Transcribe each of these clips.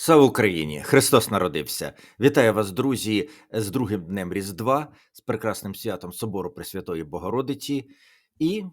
Слава Україні! Христос народився! Вітаю вас, друзі, з другим днем Різдва, з прекрасним святом Собору Пресвятої Богородиці. І,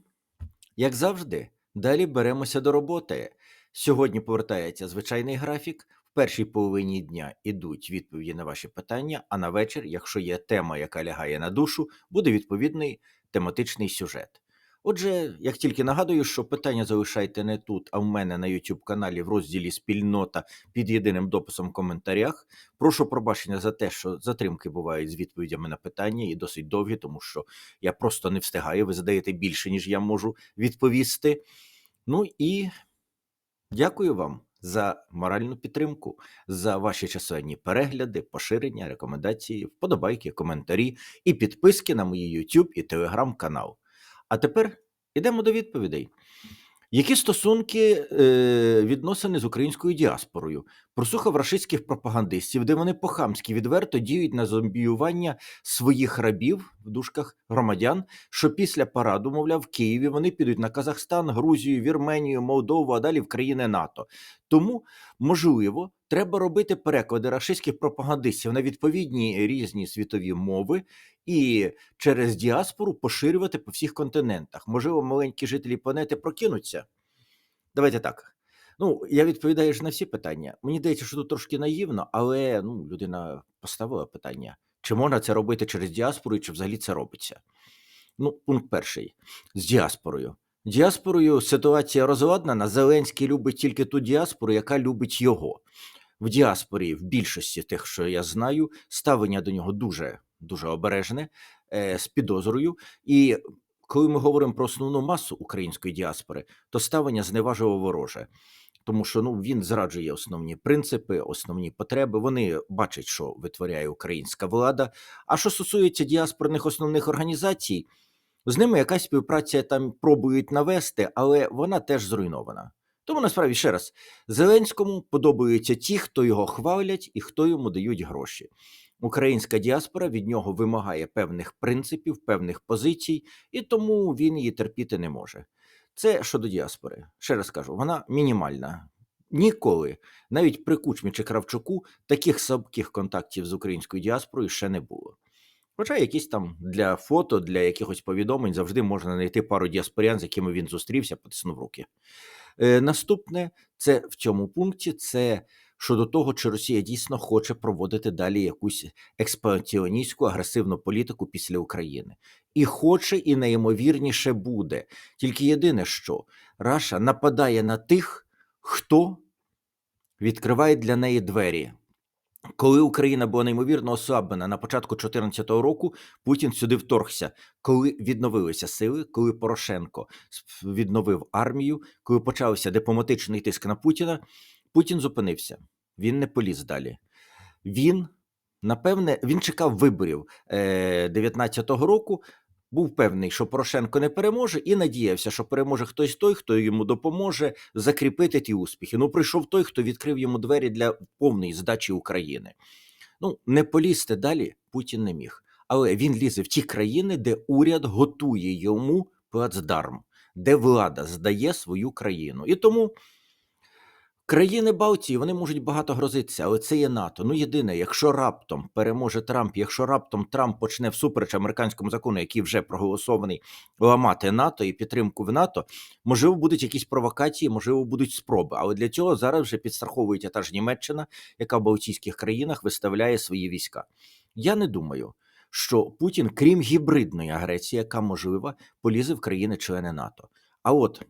як завжди, далі беремося до роботи. Сьогодні повертається звичайний графік. В першій половині дня ідуть відповіді на ваші питання, а на вечір, якщо є тема, яка лягає на душу, буде відповідний тематичний сюжет. Отже, як тільки нагадую, що питання залишайте не тут, а в мене на YouTube каналі в розділі Спільнота під єдиним дописом в коментарях. Прошу пробачення за те, що затримки бувають з відповідями на питання і досить довгі, тому що я просто не встигаю. Ви задаєте більше, ніж я можу відповісти. Ну і дякую вам за моральну підтримку, за ваші численні перегляди, поширення, рекомендації, вподобайки, коментарі і підписки на мої YouTube і Telegram канал. А тепер ідемо до відповідей. Які стосунки е, відносини з українською діаспорою? Прослухав рашистських пропагандистів, де вони по-хамськи відверто діють на зомбіювання своїх рабів в дужках громадян, що після параду, мовляв, в Києві вони підуть на Казахстан, Грузію, Вірменію, Молдову, а далі в країни НАТО. Тому, можливо, треба робити переклади рашистських пропагандистів на відповідні різні світові мови і через діаспору поширювати по всіх континентах. Можливо, маленькі жителі планети прокинуться. Давайте так. Ну, я відповідаю ж на всі питання. Мені здається, що тут трошки наївно, але ну, людина поставила питання: чи можна це робити через діаспору, і чи взагалі це робиться? Ну, пункт перший з діаспорою. Діаспорою ситуація розладнана. Зеленський любить тільки ту діаспору, яка любить його. В діаспорі, в більшості тих, що я знаю, ставлення до нього дуже дуже обережне, е, з підозрою. І коли ми говоримо про основну масу української діаспори, то ставлення зневажливо вороже. Тому що ну він зраджує основні принципи, основні потреби. Вони бачать, що витворяє українська влада. А що стосується діаспорних основних організацій, з ними якась співпраця там пробують навести, але вона теж зруйнована. Тому насправді ще раз Зеленському подобаються ті, хто його хвалять і хто йому дають гроші. Українська діаспора від нього вимагає певних принципів, певних позицій, і тому він її терпіти не може. Це щодо діаспори. Ще раз кажу, вона мінімальна. Ніколи, навіть при Кучмі чи Кравчуку, таких слабких контактів з українською діаспорою ще не було. Хоча якісь там для фото, для якихось повідомлень завжди можна знайти пару діаспорян, з якими він зустрівся, потиснув руки. Е, Наступне це в цьому пункті це щодо того, чи Росія дійсно хоче проводити далі якусь експансіоністську агресивну політику після України. І хоче, і найімовірніше буде. Тільки єдине, що Раша нападає на тих, хто відкриває для неї двері. Коли Україна була неймовірно ослаблена на початку 2014 року, Путін сюди вторгся. Коли відновилися сили, коли Порошенко відновив армію, коли почався дипломатичний тиск на Путіна, Путін зупинився. Він не поліз далі. Він, напевне, він чекав виборів 19-го року. Був певний, що Порошенко не переможе, і надіявся, що переможе хтось той, хто йому допоможе закріпити ті успіхи. Ну, прийшов той, хто відкрив йому двері для повної здачі України. Ну, не полізти далі Путін не міг. Але він лізе в ті країни, де уряд готує йому плацдарм, де влада здає свою країну. І тому. Країни Балтії вони можуть багато грозитися, але це є НАТО. Ну єдине, якщо раптом переможе Трамп, якщо раптом Трамп почне всупереч американському закону, який вже проголосований, ламати НАТО і підтримку в НАТО, можливо, будуть якісь провокації, можливо, будуть спроби. Але для цього зараз вже підстраховується та ж Німеччина, яка в Балтійських країнах виставляє свої війська. Я не думаю. Що Путін, крім гібридної агресії, яка можлива, полізе в країни-члени НАТО. А от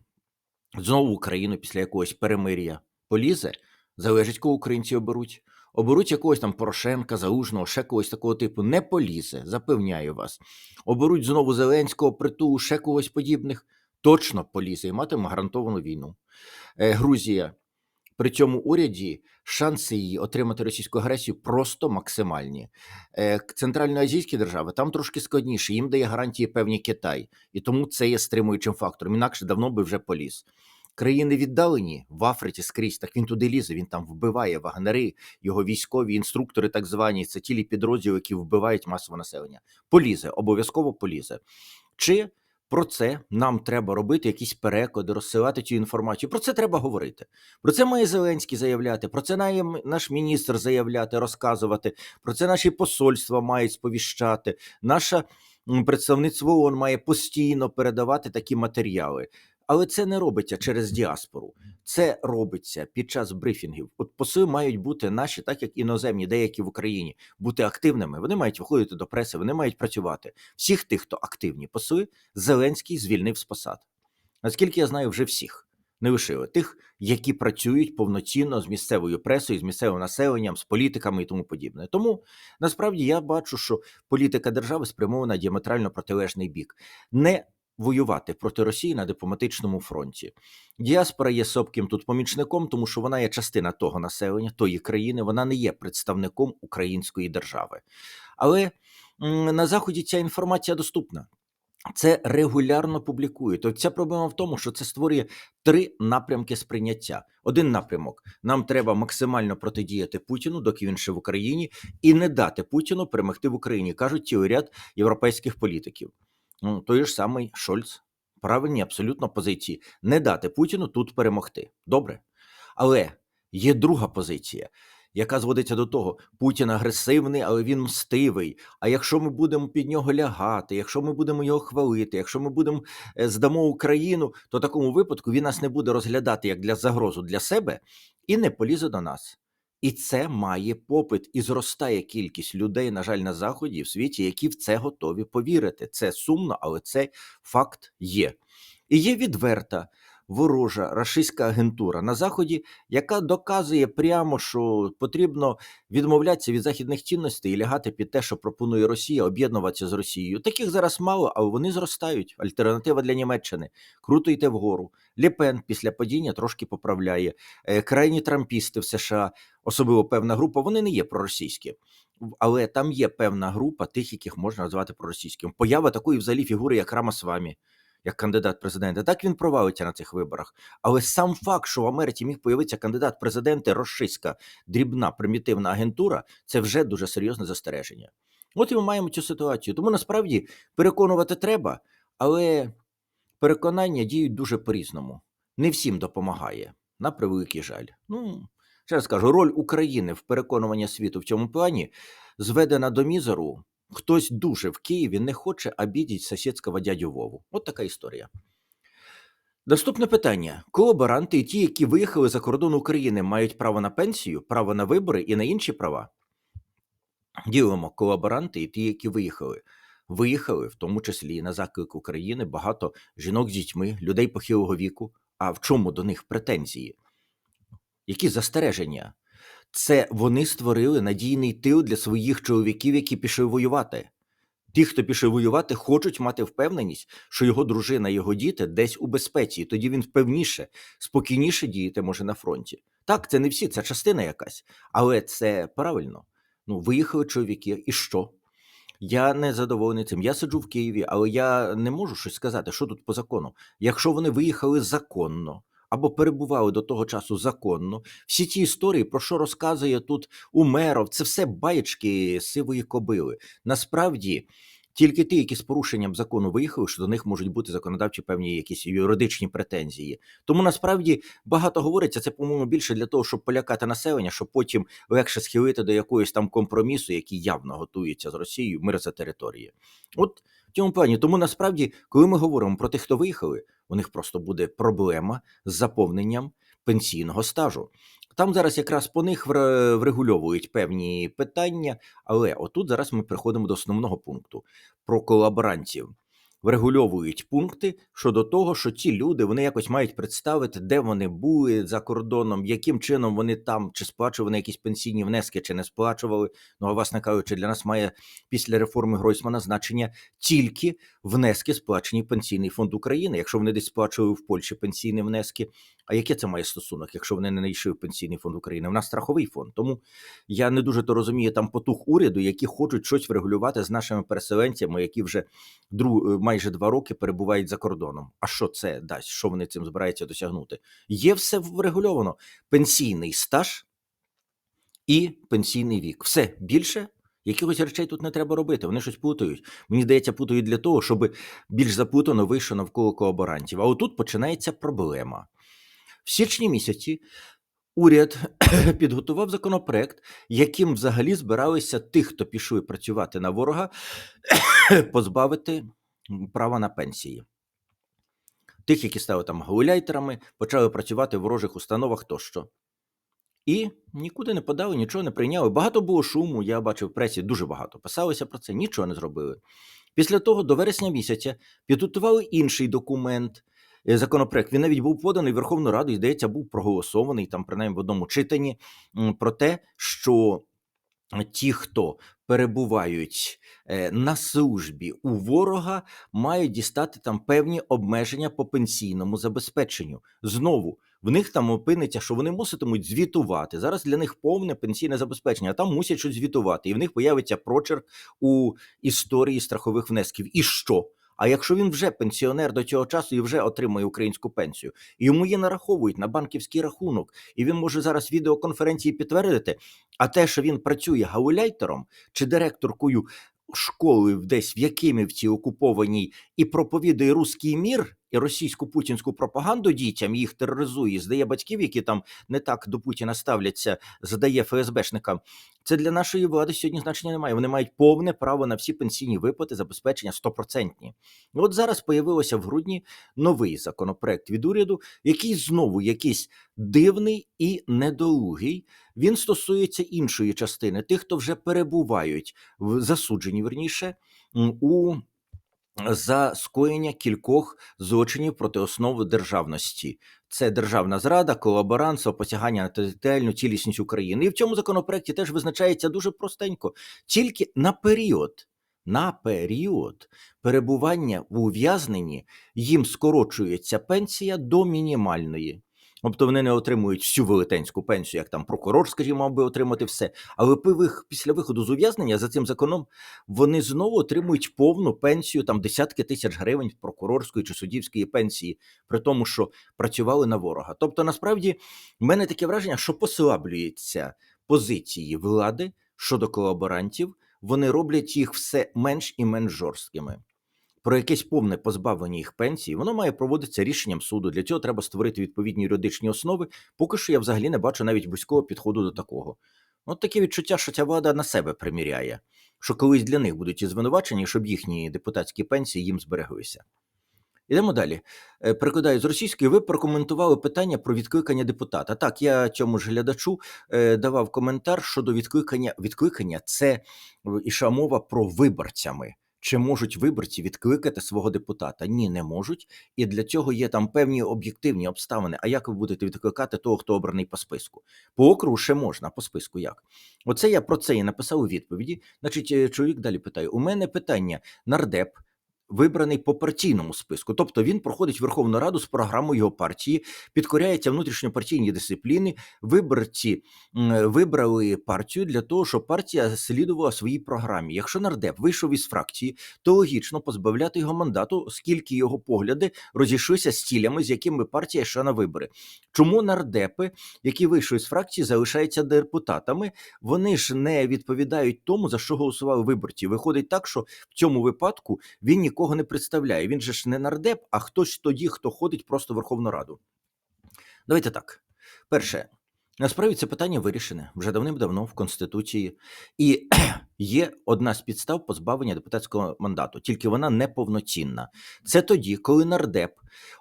знову Україну після якогось перемир'я полізе, залежить, кого українці оберуть. Оберуть якогось там Порошенка, Залужного, ще когось такого типу, не полізе, запевняю вас. Оберуть знову Зеленського, притулу, ще когось подібних. Точно полізе і матиме гарантовану війну. Е, Грузія. При цьому уряді шанси її отримати російську агресію просто максимальні. Е, Центральноазійські держави там трошки складніше, їм дає гарантії певні Китай, і тому це є стримуючим фактором. Інакше давно би вже поліз. Країни віддалені в Африці скрізь. Так він туди лізе. Він там вбиває вагнери, його військові інструктори, так звані, це тілі підрозділи, які вбивають масове населення. Полізе, обов'язково полізе. Чи Про це нам треба робити якісь переклади, розсилати цю інформацію. Про це треба говорити. Про це має Зеленський заявляти, про це має наш міністр заявляти, розказувати. Про це наші посольства мають сповіщати. Наше представництво ООН має постійно передавати такі матеріали. Але це не робиться через діаспору. Це робиться під час брифінгів. От посли мають бути наші, так як іноземні, деякі в Україні, бути активними. Вони мають виходити до преси, вони мають працювати. Всіх тих, хто активні посли, Зеленський звільнив з посад. Наскільки я знаю, вже всіх не лишили тих, які працюють повноцінно з місцевою пресою, з місцевим населенням, з політиками і тому подібне. Тому насправді я бачу, що політика держави спрямована діаметрально протилежний бік. Не воювати проти Росії на дипломатичному фронті. Діаспора є сопким тут помічником, тому що вона є частина того населення, тої країни, вона не є представником української держави. Але на заході ця інформація доступна. Це регулярно публікують. Ця проблема в тому, що це створює три напрямки сприйняття. Один напрямок: нам треба максимально протидіяти Путіну, доки він ще в Україні, і не дати Путіну перемогти в Україні, кажуть цілий ряд європейських політиків. Ну, той ж самий Шольц. Правильні абсолютно позиції. Не дати Путіну тут перемогти. Добре. Але є друга позиція, яка зводиться до того: Путін агресивний, але він мстивий. А якщо ми будемо під нього лягати, якщо ми будемо його хвалити, якщо ми будемо е, здамо Україну, то в такому випадку він нас не буде розглядати як для загрозу для себе і не полізе до нас. І це має попит, і зростає кількість людей, на жаль, на заході в світі, які в це готові повірити. Це сумно, але це факт є. І є відверта ворожа рашистська агентура на заході, яка доказує прямо, що потрібно відмовлятися від західних цінностей і лягати під те, що пропонує Росія, об'єднуватися з Росією. Таких зараз мало, але вони зростають. Альтернатива для Німеччини. Круто йти вгору. Ліпен після падіння трошки поправляє. Е, Крайні трампісти в США, особливо певна група, вони не є проросійські. Але там є певна група тих, яких можна назвати проросійським. Поява такої взагалі фігури, як Рамасвамі, як кандидат в президенти. Так він провалиться на цих виборах. Але сам факт, що в Америці міг появитися кандидат в президенти дрібна примітивна агентура, це вже дуже серйозне застереження. От і ми маємо цю ситуацію. Тому насправді переконувати треба, але переконання діють дуже по-різному. Не всім допомагає, на превеликий жаль. Ну, ще раз кажу, роль України в переконуванні світу в цьому плані зведена до мізеру. Хтось дуже в Києві не хоче обідіть сусідського дядю Вову. От така історія. Наступне питання: колаборанти і ті, які виїхали за кордон України, мають право на пенсію, право на вибори і на інші права. Ділимо колаборанти і ті, які виїхали. Виїхали, в тому числі і на заклик України, багато жінок з дітьми, людей похилого віку. А в чому до них претензії? Які застереження? Це вони створили надійний тил для своїх чоловіків, які пішли воювати. Ті, хто пішов воювати, хочуть мати впевненість, що його дружина, його діти десь у безпеці, і тоді він впевніше, спокійніше діяти може на фронті. Так, це не всі, це частина якась, але це правильно. Ну, виїхали чоловіки, і що? Я не задоволений цим. Я сиджу в Києві, але я не можу щось сказати, що тут по закону. Якщо вони виїхали законно або перебували до того часу законно, всі ті історії, про що розказує тут Умеров, це все баєчки сивої кобили. Насправді, тільки ті, які з порушенням закону виїхали, що до них можуть бути законодавчі певні якісь юридичні претензії. Тому насправді багато говориться. Це, по-моєму, більше для того, щоб полякати населення, щоб потім легше схилити до якогось там компромісу, який явно готується з Росією, мир за території. От цьому плані. Тому насправді, коли ми говоримо про тих, хто виїхали, у них просто буде проблема з заповненням пенсійного стажу. Там зараз якраз по них вре- врегульовують певні питання, але отут зараз ми приходимо до основного пункту про колаборантів. Врегульовують пункти щодо того, що ці люди вони якось мають представити, де вони були за кордоном, яким чином вони там, чи сплачували якісь пенсійні внески, чи не сплачували. Ну а власне кажучи, для нас має після реформи Гройсмана значення тільки внески, сплачені в пенсійний фонд України. Якщо вони десь сплачували в Польщі пенсійні внески, а яке це має стосунок, якщо вони не знайшли в пенсійний фонд України? У нас страховий фонд. Тому я не дуже то розумію там потух уряду, які хочуть щось врегулювати з нашими переселенцями, які вже дру, майже два роки перебувають за кордоном. А що це дасть? Що вони цим збираються досягнути? Є все врегульовано: пенсійний стаж і пенсійний вік. Все більше Якихось речей тут не треба робити, вони щось путають. Мені здається, путають для того, щоб більш запутано вийшло навколо колаборантів. А отут починається проблема. В січні місяці уряд підготував законопроект, яким взагалі збиралися тих, хто пішов працювати на ворога, позбавити права на пенсії. Тих, які стали там гауляйтерами, почали працювати в ворожих установах тощо. І нікуди не подали, нічого не прийняли. Багато було шуму, я бачив в пресі дуже багато. Писалося про це, нічого не зробили. Після того, до вересня місяця, підготували інший документ, е, законопроект. Він навіть був поданий в Верховну Раду і, здається, був проголосований там, принаймні в одному читанні, про те, що ті, хто перебувають е, на службі у ворога, мають дістати там певні обмеження по пенсійному забезпеченню. Знову в них там опиниться, що вони муситимуть звітувати. Зараз для них повне пенсійне забезпечення, а там мусять щось звітувати, і в них появиться прочерк у історії страхових внесків. І що? А якщо він вже пенсіонер до цього часу і вже отримує українську пенсію, йому її нараховують на банківський рахунок, і він може зараз відеоконференції підтвердити, а те, що він працює гауляйтером чи директоркою школи десь в Якимівці окупованій і проповідує руський мір і російську путінську пропаганду дітям, їх тероризує, здає батьків, які там не так до Путіна ставляться, задає ФСБшникам. Це для нашої влади сьогодні значення немає. Вони мають повне право на всі пенсійні виплати, забезпечення стопроцентні. От зараз появилося в грудні новий законопроект від уряду, який знову якийсь дивний і недолугий. Він стосується іншої частини, тих, хто вже перебувають в засудженні, верніше у за скоєння кількох злочинів проти основи державності. Це державна зрада, колаборантство, посягання на територіальну цілісність України. І в цьому законопроекті теж визначається дуже простенько, тільки на період. На період перебування в ув'язненні їм скорочується пенсія до мінімальної. Тобто вони не отримують всю велетенську пенсію, як там прокурор, скажімо, би отримати все. Але після виходу з ув'язнення за цим законом вони знову отримують повну пенсію, там десятки тисяч гривень прокурорської чи суддівської пенсії, при тому, що працювали на ворога. Тобто, насправді, в мене таке враження, що послаблюються позиції влади щодо колаборантів, вони роблять їх все менш і менш жорсткими. Про якесь повне позбавлення їх пенсії, воно має проводитися рішенням суду. Для цього треба створити відповідні юридичні основи. Поки що я взагалі не бачу навіть близького підходу до такого. От таке відчуття, що ця влада на себе приміряє, що колись для них будуть і звинувачені, щоб їхні депутатські пенсії їм збереглися. Ідемо далі. Е, Перекладаю з російської. Ви прокоментували питання про відкликання депутата. Так, я цьому ж глядачу е, давав коментар щодо відкликання. Відкликання це е, ішла мова про виборцями. Чи можуть виборці відкликати свого депутата? Ні, не можуть. І для цього є там певні об'єктивні обставини. А як ви будете відкликати того, хто обраний по списку? По округу ще можна, а по списку як? Оце я про це і написав у відповіді. Значить, е, чоловік далі питає: у мене питання нардеп. Вибраний по партійному списку, тобто він проходить Верховну Раду з програмою його партії, підкоряється внутрішньопартійній дисципліні. Виборці вибрали партію для того, щоб партія слідувала своїй програмі. Якщо нардеп вийшов із фракції, то логічно позбавляти його мандату, оскільки його погляди розійшлися з цілями, з якими партія йшла на вибори. Чому нардепи, які вийшли з фракції, залишаються депутатами? Вони ж не відповідають тому, за що голосували виборці. Виходить так, що в цьому випадку він нікого не представляє. Він же ж не нардеп, а хтось тоді, хто ходить просто в Верховну Раду. Давайте так. Перше, насправді це питання вирішене вже давним-давно в Конституції, і є одна з підстав позбавлення депутатського мандату, тільки вона неповноцінна. Це тоді, коли нардеп,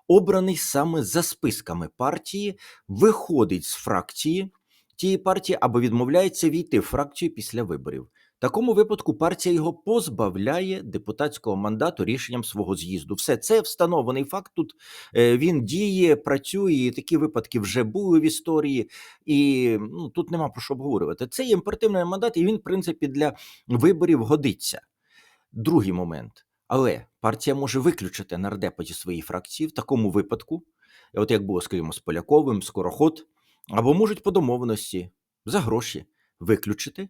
обраний саме за списками партії, виходить з фракції тієї партії або відмовляється війти в фракцію після виборів. Такому випадку партія його позбавляє депутатського мандату рішенням свого з'їзду. Все це встановлений факт. Тут е, він діє, працює. і Такі випадки вже були в історії, і ну, тут нема про що обговорювати. Це є імперативний мандат, і він, в принципі, для виборів годиться. Другий момент. Але партія може виключити нардепа зі своєї фракції в такому випадку, от як було, скажімо, з Поляковим, Скороход, або можуть по домовленості за гроші виключити.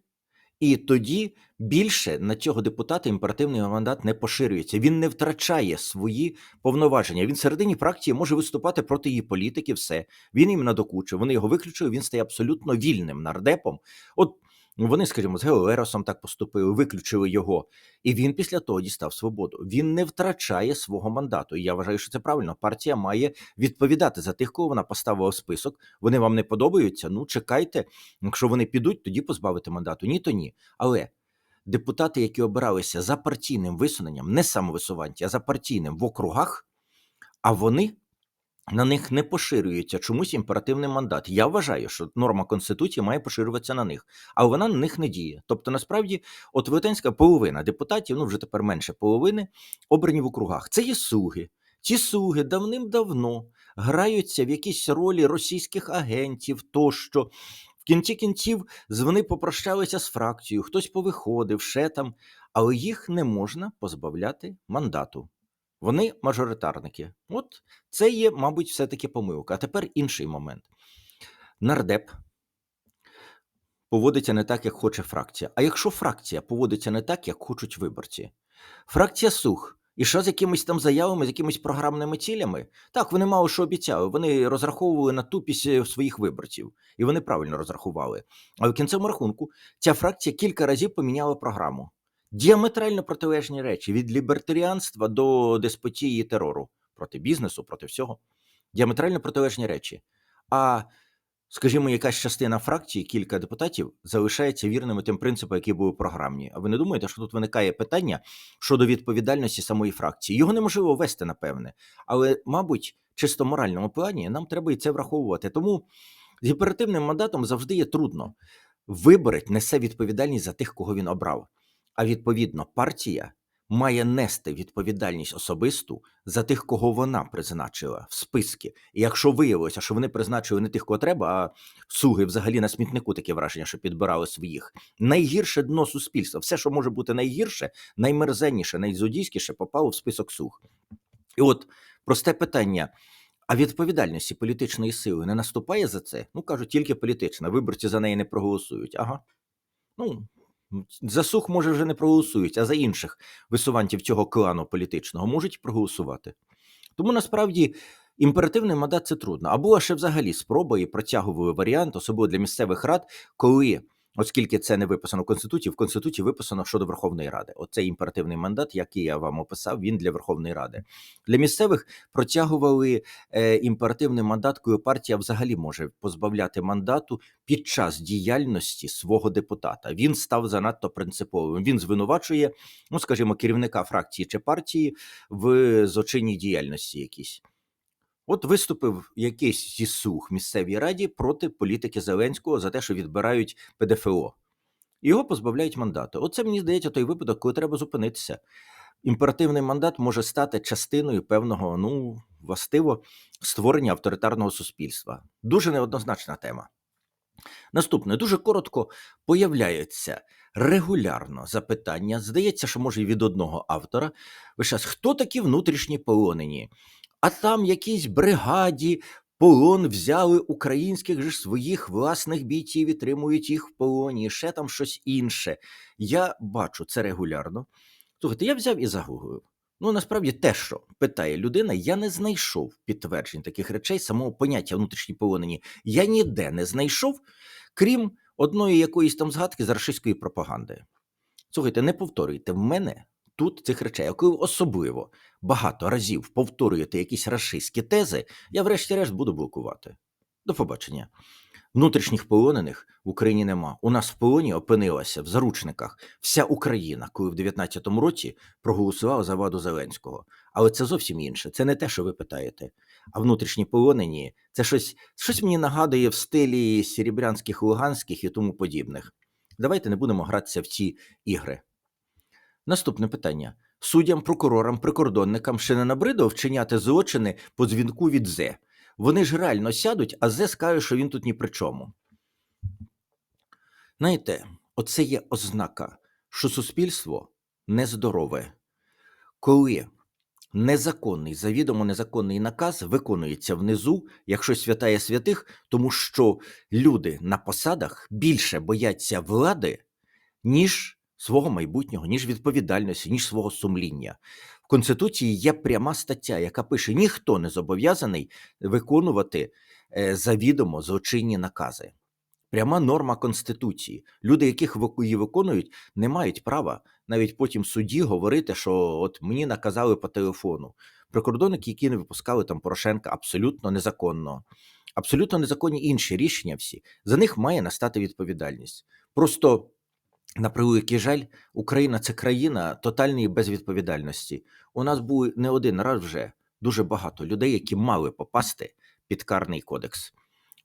І тоді більше на цього депутата імперативний мандат не поширюється. Він не втрачає свої повноваження. Він всередині фракції може виступати проти її політики. Все він їм надокучив. Вони його виключили. Він стає абсолютно вільним нардепом. От Вони, скажімо, з Геоеросом так поступили, виключили його, і він після того дістав свободу. Він не втрачає свого мандату. І я вважаю, що це правильно. Партія має відповідати за тих, кого вона поставила в список. Вони вам не подобаються. Ну чекайте. Якщо вони підуть, тоді позбавити мандату. Ні, то ні. Але депутати, які обиралися за партійним висуненням, не самовисуванці, а за партійним в округах, а вони на них не поширюється чомусь імперативний мандат. Я вважаю, що норма конституції має поширюватися на них, але вона на них не діє. Тобто, насправді, от велетенська половина депутатів, ну вже тепер менше половини, обрані в округах. Це є суги. Ті суги давним-давно граються в якісь ролі російських агентів тощо. В кінці кінців вони попрощалися з фракцією, хтось повиходив, ще там, але їх не можна позбавляти мандату. Вони мажоритарники. От це є, мабуть, все-таки помилка. А тепер інший момент. Нардеп поводиться не так, як хоче фракція. А якщо фракція поводиться не так, як хочуть виборці, фракція сух. І що з якимись там заявами, з якимись програмними цілями? Так, вони мало що обіцяли. Вони розраховували на тупість е, своїх виборців, і вони правильно розрахували. Але в кінцевому рахунку ця фракція кілька разів поміняла програму. Діаметрально протилежні речі від лібертаріанства до деспотії терору проти бізнесу, проти всього. Діаметрально протилежні речі. А, скажімо, якась частина фракції, кілька депутатів залишається вірними тим принципам, які були програмні. А ви не думаєте, що тут виникає питання щодо відповідальності самої фракції? Його неможливо вести, напевне. Але, мабуть, чисто моральному плані нам треба і це враховувати. Тому з гіперативним мандатом завжди є трудно. Виборець несе відповідальність за тих, кого він обрав. А відповідно, партія має нести відповідальність особисту за тих, кого вона призначила в списки. І якщо виявилося, що вони призначили не тих, кого треба, а суги взагалі на смітнику таке враження, що підбирали своїх. Найгірше дно суспільства, все, що може бути найгірше, наймерзенніше, найзодійськіше, попало в список суг. І от просте питання. А відповідальності політичної сили не наступає за це? Ну кажуть, тільки політична. Виборці за неї не проголосують. Ага. Ну, за сух, може, вже не проголосують, а за інших висувантів цього клану політичного можуть проголосувати. Тому насправді імперативний мандат це трудно. А була ще взагалі спроба і протягували варіант, особливо для місцевих рад, коли Оскільки це не виписано в Конституції, в Конституції виписано щодо Верховної Ради. Оцей імперативний мандат, який я вам описав, він для Верховної Ради. Для місцевих протягували е, імперативний мандат, коли партія взагалі може позбавляти мандату під час діяльності свого депутата. Він став занадто принциповим. Він звинувачує, ну скажімо, керівника фракції чи партії в злочинній діяльності якійсь. От виступив якийсь зі сух місцевій раді проти політики Зеленського за те, що відбирають ПДФО. Його позбавляють мандату. Оце мені здається той випадок, коли треба зупинитися. Імперативний мандат може стати частиною певного, ну, властиво, створення авторитарного суспільства. Дуже неоднозначна тема. Наступне дуже коротко появляються регулярно запитання. Здається, що може і від одного автора. Весь час, хто такі внутрішні полонені? А там якійсь бригаді полон взяли українських же своїх власних бійців і тримують їх в полоні, ще там щось інше. Я бачу це регулярно. Слухайте, я взяв і загуглив. Ну, насправді, те, що питає людина, я не знайшов підтверджень таких речей, самого поняття внутрішні полонені. Я ніде не знайшов, крім одної якоїсь там згадки з рашистської пропаганди. Слухайте, не повторюйте в мене тут цих речей. Коли особливо багато разів повторюєте якісь рашистські тези, я врешті-решт буду блокувати. До побачення. Внутрішніх полонених в Україні нема. У нас в полоні опинилася в заручниках вся Україна, коли в 19-му році проголосувала за владу Зеленського. Але це зовсім інше. Це не те, що ви питаєте. А внутрішні полонені це щось щось мені нагадує в стилі серебрянських, луганських і тому подібних. Давайте не будемо гратися в ці ігри. Наступне питання: суддям, прокурорам, прикордонникам ще не набридо вчиняти злочини по дзвінку від Зе. Вони ж реально сядуть, а Зе скаже, що він тут ні при чому. Знаєте, оце є ознака, що суспільство нездорове. Коли незаконний, завідомо незаконний наказ виконується внизу, якщо святає святих, тому що люди на посадах більше бояться влади, ніж свого майбутнього, ніж відповідальності, ніж свого сумління. В Конституції є пряма стаття, яка пише: ніхто не зобов'язаний виконувати е, завідомо злочинні накази. Пряма норма Конституції. Люди, яких її виконують, не мають права навіть потім в суді говорити, що от мені наказали по телефону. Прикордонники, які не випускали там Порошенка, абсолютно незаконно. Абсолютно незаконні інші рішення всі. За них має настати відповідальність. Просто, на превеликий жаль, Україна це країна тотальної безвідповідальності. У нас був не один раз вже дуже багато людей, які мали попасти під карний кодекс.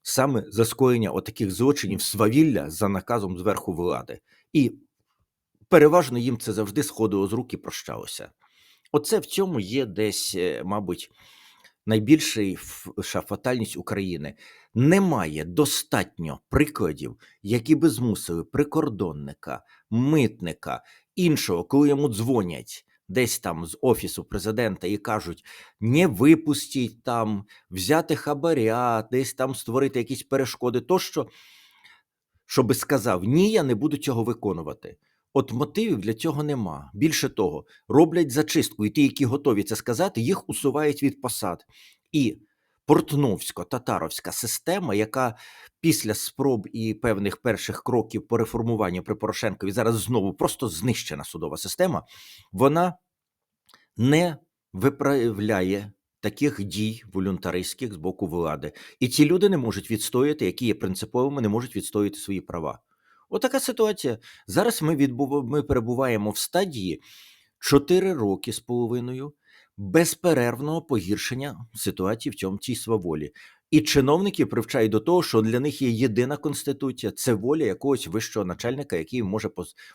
Саме за скоєння отаких злочинів свавілля за наказом зверху влади. І переважно їм це завжди сходило з рук і прощалося. Оце в цьому є десь, е, мабуть, найбільша фатальність України. Немає достатньо прикладів, які би змусили прикордонника, митника, іншого, коли йому дзвонять десь там з офісу президента і кажуть: не випустіть там, взяти хабаря, десь там створити якісь перешкоди, тощо, щоби сказав: ні, я не буду цього виконувати. От мотивів для цього нема. Більше того, роблять зачистку, і ті, які готові це сказати, їх усувають від посад. І портновсько-татаровська система, яка після спроб і певних перших кроків по реформуванню при Порошенкові зараз знову просто знищена судова система, вона не виправляє таких дій волюнтаристських з боку влади. І ці люди не можуть відстояти, які є принциповими, не можуть відстояти свої права. Отака ситуація. Зараз ми відбув... ми перебуваємо в стадії 4 роки з половиною безперервного погіршення ситуації в цьому цій сваволі. І чиновники привчають до того, що для них є єдина конституція це воля якогось вищого начальника, який може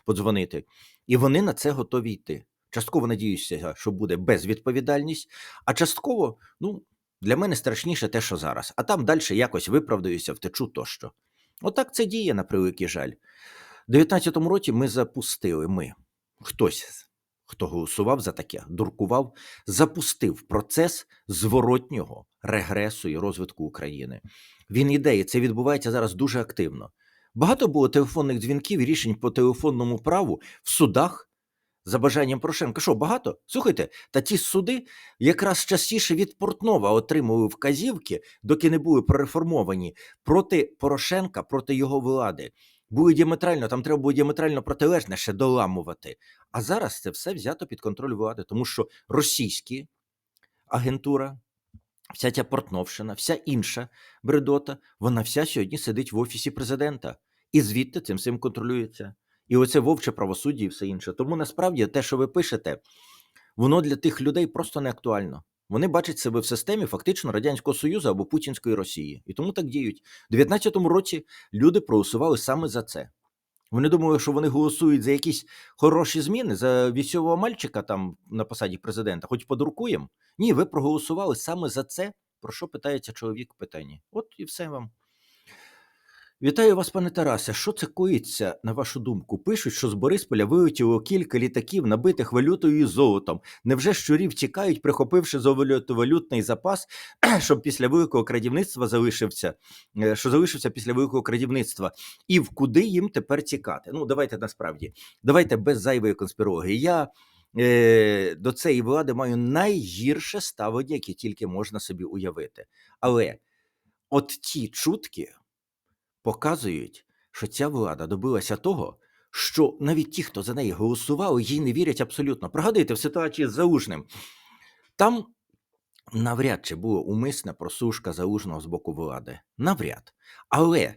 подзвонити. І вони на це готові йти. Частково надіюся, що буде безвідповідальність, а частково, ну, для мене страшніше те, що зараз. А там далі якось виправдаюся, втечу тощо. Отак це діє на превеликий жаль. У 19-му році ми запустили, ми, хтось, хто голосував за таке, дуркував, запустив процес зворотнього регресу і розвитку України. Він іде, і це відбувається зараз дуже активно. Багато було телефонних дзвінків і рішень по телефонному праву в судах за бажанням Порошенка. Що, багато? Слухайте, та ті суди якраз частіше від Портнова отримували вказівки, доки не були прореформовані проти Порошенка, проти його влади. Були діаметрально, там треба було діаметрально протилежне ще доламувати. А зараз це все взято під контроль влади, тому що російські агентура, вся ця Портновщина, вся інша бредота, вона вся сьогодні сидить в офісі президента. І звідти цим всім контролюється. І оце вовче правосуддя і все інше. Тому насправді те, що ви пишете, воно для тих людей просто не актуально. Вони бачать себе в системі фактично Радянського Союзу або Путінської Росії. І тому так діють. У 19-му році люди проголосували саме за це. Вони думали, що вони голосують за якісь хороші зміни, за вісьового мальчика там на посаді президента, хоч подуркуємо. Ні, ви проголосували саме за це, про що питається чоловік в питанні. От і все вам. Вітаю вас, пане Тарасе. Що це коїться, на вашу думку? Пишуть, що з Борисполя вилетіло кілька літаків, набитих валютою і золотом. Невже щурів тікають, прихопивши золотовалютний запас, щоб після великого крадівництва залишився, е, що залишився після великого крадівництва, і в куди їм тепер тікати? Ну, давайте насправді, давайте без зайвої конспірології. Я е, до цієї влади маю найгірше ставлення, яке тільки можна собі уявити. Але от ті чутки показують, що ця влада добилася того, що навіть ті, хто за неї голосували, їй не вірять абсолютно. Пригадайте в ситуації з Залужним. Там навряд чи була умисна просушка залужного з боку влади. Навряд. Але,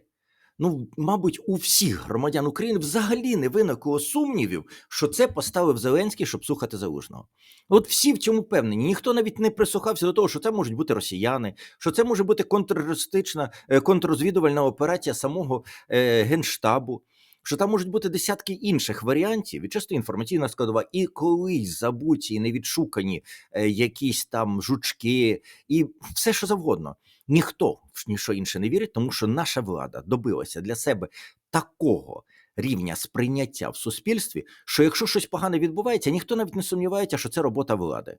ну, мабуть, у всіх громадян України взагалі не виникло сумнівів, що це поставив Зеленський, щоб слухати залужного. От всі в цьому впевнені. Ніхто навіть не прислухався до того, що це можуть бути росіяни, що це може бути контртерористична, е, контррозвідувальна операція самого е, генштабу. Що там можуть бути десятки інших варіантів, і часто інформаційна складова, і колись забуті і невідшукані е, якісь там жучки, і все що завгодно. Ніхто в ніщо інше не вірить, тому що наша влада добилася для себе такого рівня сприйняття в суспільстві, що якщо щось погане відбувається, ніхто навіть не сумнівається, що це робота влади.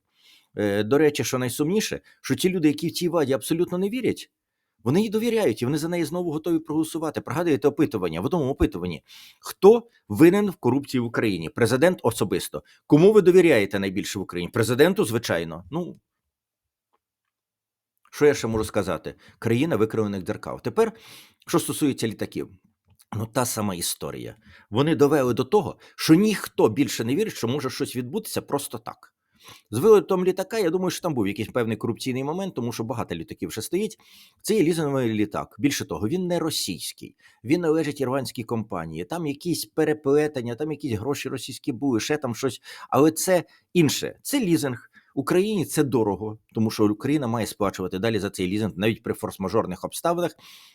Е, До речі, що найсумніше, що ті люди, які в цій владі абсолютно не вірять, вони їй довіряють, і вони за неї знову готові проголосувати. Пригадуєте опитування в одному опитуванні: хто винен в корупції в Україні? Президент особисто. Кому ви довіряєте найбільше в Україні? Президенту, звичайно. Ну що я ще можу сказати? Країна викривлених дзеркал. Тепер, що стосується літаків, Ну, та сама історія. Вони довели до того, що ніхто більше не вірить, що може щось відбутися просто так. З вилетом літака, я думаю, що там був якийсь певний корупційний момент, тому що багато літаків вже стоїть. Це є лізиновий літак. Більше того, він не російський, він належить ірландській компанії. Там якісь переплетення, там якісь гроші російські були, ще там щось. Але це інше. Це лізинг. Україні це дорого, тому що Україна має сплачувати далі за цей лізинг навіть при форс-мажорних обставинах.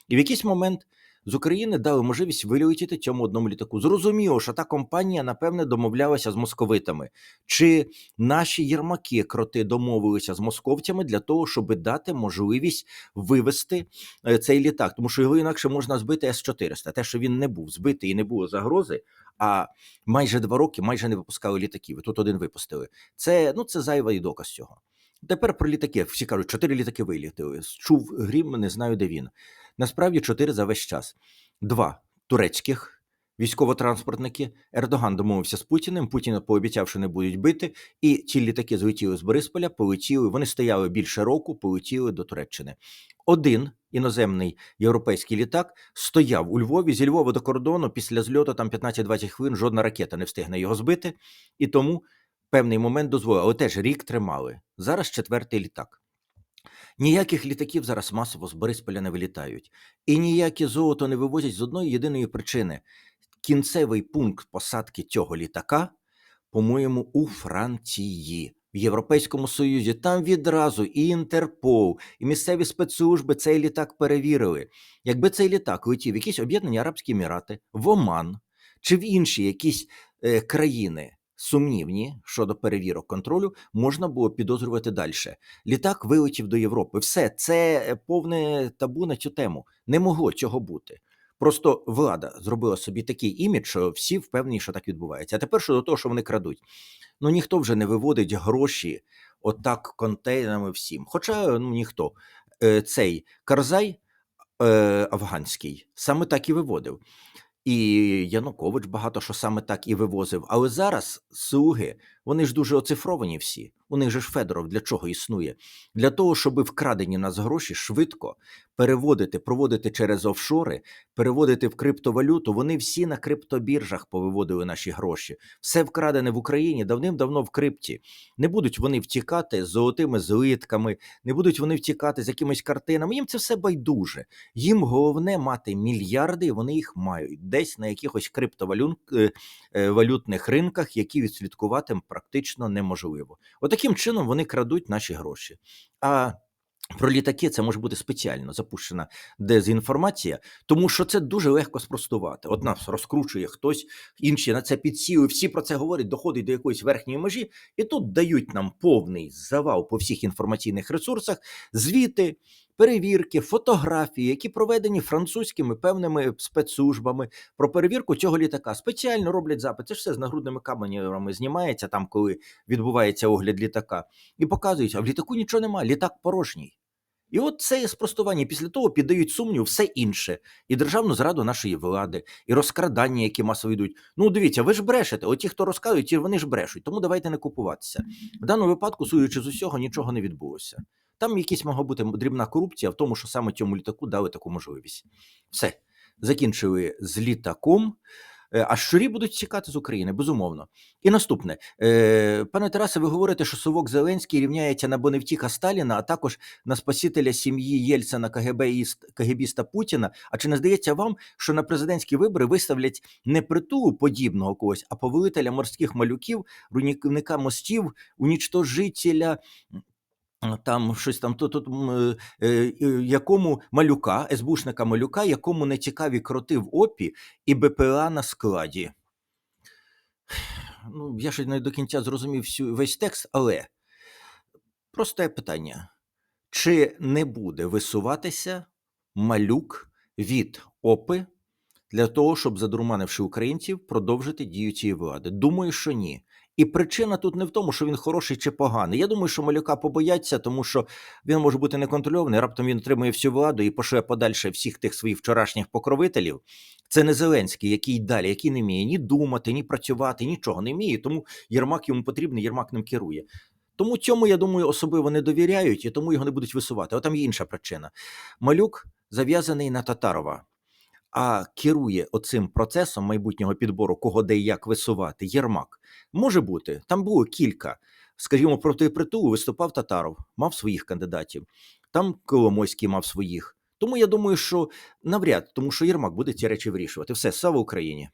І в якийсь момент з України дали можливість вилетіти цьому одному літаку. Зрозуміло, що та компанія, напевне, домовлялася з московитами. Чи наші єрмаки кроти домовилися з московцями для того, щоб дати можливість вивести е, цей літак, тому що його інакше можна збити С-400. Те, що він не був збитий і не було загрози, а майже два роки майже не випускали літаків. І тут один випустили. Це ну це зайвий доказ цього. Тепер про літаки. Всі кажуть, чотири літаки вилітили. Чув грім, не знаю, де він. Насправді чотири за весь час. Два турецьких військово-транспортники. Ердоган домовився з Путіним. Путін пообіцяв, що не будуть бити. І ці літаки злетіли з Борисполя, полетіли. Вони стояли більше року, полетіли до Туреччини. Один іноземний європейський літак стояв у Львові зі Львова до кордону. Після зльоту там 15-20 хвилин жодна ракета не встигне його збити, і тому певний момент дозволив, але теж рік тримали. Зараз четвертий літак. Ніяких літаків зараз масово з Борисполя не вилітають, і ніяке золото не вивозять з одної єдиної причини: кінцевий пункт посадки цього літака, по-моєму, у Франції. В Європейському Союзі там відразу і Інтерпол, і місцеві спецслужби цей літак перевірили. Якби цей літак летів в якісь Об'єднані Арабські Емірати, в Оман чи в інші якісь е, країни сумнівні щодо перевірок контролю, можна було підозрювати далі. Літак вилетів до Європи. Все це е, повне табу на цю тему. Не могло цього бути. Просто влада зробила собі такий імідж, що всі впевнені, що так відбувається. А тепер щодо того, що вони крадуть. Ну ніхто вже не виводить гроші отак контейнерами всім. Хоча ну ніхто Е, цей Карзай е, афганський саме так і виводив. І Янукович багато що саме так і вивозив. Але зараз слуги, вони ж дуже оцифровані всі. У них же ж Федоров для чого існує? Для того, щоб вкрадені нас гроші швидко переводити, проводити через офшори, переводити в криптовалюту. Вони всі на криптобіржах повиводили наші гроші. Все вкрадене в Україні давним-давно в крипті. Не будуть вони втікати з золотими злитками, не будуть вони втікати з якимись картинами. Їм це все байдуже. Їм головне мати мільярди, і вони їх мають десь на якихось криптовалютних ринках, які відслідкувати практично неможливо. Отаким чином вони крадуть наші гроші. А про літаки це може бути спеціально запущена дезінформація, тому що це дуже легко спростувати. От нас розкручує хтось, інші на це підсіли, всі про це говорять, доходить до якоїсь верхньої межі, і тут дають нам повний завал по всіх інформаційних ресурсах, звіти, перевірки, фотографії, які проведені французькими певними спецслужбами про перевірку цього літака. Спеціально роблять запит. Це ж все з нагрудними камерами знімається там, коли відбувається огляд літака, і показують, а в літаку нічого немає, літак порожній. І от це спростування. Після того піддають сумнів все інше, і державну зраду нашої влади, і розкрадання, які масово йдуть. Ну, дивіться, ви ж брешете. От ті, хто розказують, вони ж брешуть. Тому давайте не купуватися. В даному випадку, судячи з усього, нічого не відбулося. Там якась могла бути дрібна корупція в тому, що саме цьому літаку дали таку можливість. Все закінчили з літаком. Е, А щурі будуть тікати з України, безумовно. І наступне, Е, пане Тарасе, ви говорите, що совок Зеленський рівняється на Боневтіха Сталіна, а також на спасителя сім'ї Єльцина КГБіст, КГБіста Путіна. А чи не здається вам, що на президентські вибори виставлять не притулу подібного когось, а повелителя морських малюків, руйнівника мостів, унічтожителя там щось там тут, тут е, е, якому малюка, СБУшника малюка, якому не цікаві кроти в опі і БПЛА на складі. Ну, я ще не до кінця зрозумів всю, весь текст, але просте питання: чи не буде висуватися малюк від опи для того, щоб, задурманивши українців, продовжити дію цієї влади? Думаю, що ні. І причина тут не в тому, що він хороший чи поганий. Я думаю, що малюка побояться, тому що він може бути неконтрольований. Раптом він отримує всю владу і пошле подальше всіх тих своїх вчорашніх покровителів. Це не Зеленський, який далі, який не вміє ні думати, ні працювати, нічого не вміє. Тому Єрмак йому потрібний, Єрмак ним керує. Тому цьому, я думаю, особливо не довіряють і тому його не будуть висувати. От там є інша причина. Малюк зав'язаний на Татарова. А керує оцим процесом майбутнього підбору, кого де і як висувати, Єрмак. Може бути, там було кілька. Скажімо, проти притулу виступав Татаров, мав своїх кандидатів. Там Коломойський мав своїх. Тому я думаю, що навряд, тому що Єрмак буде ці речі вирішувати. Все, слава Україні.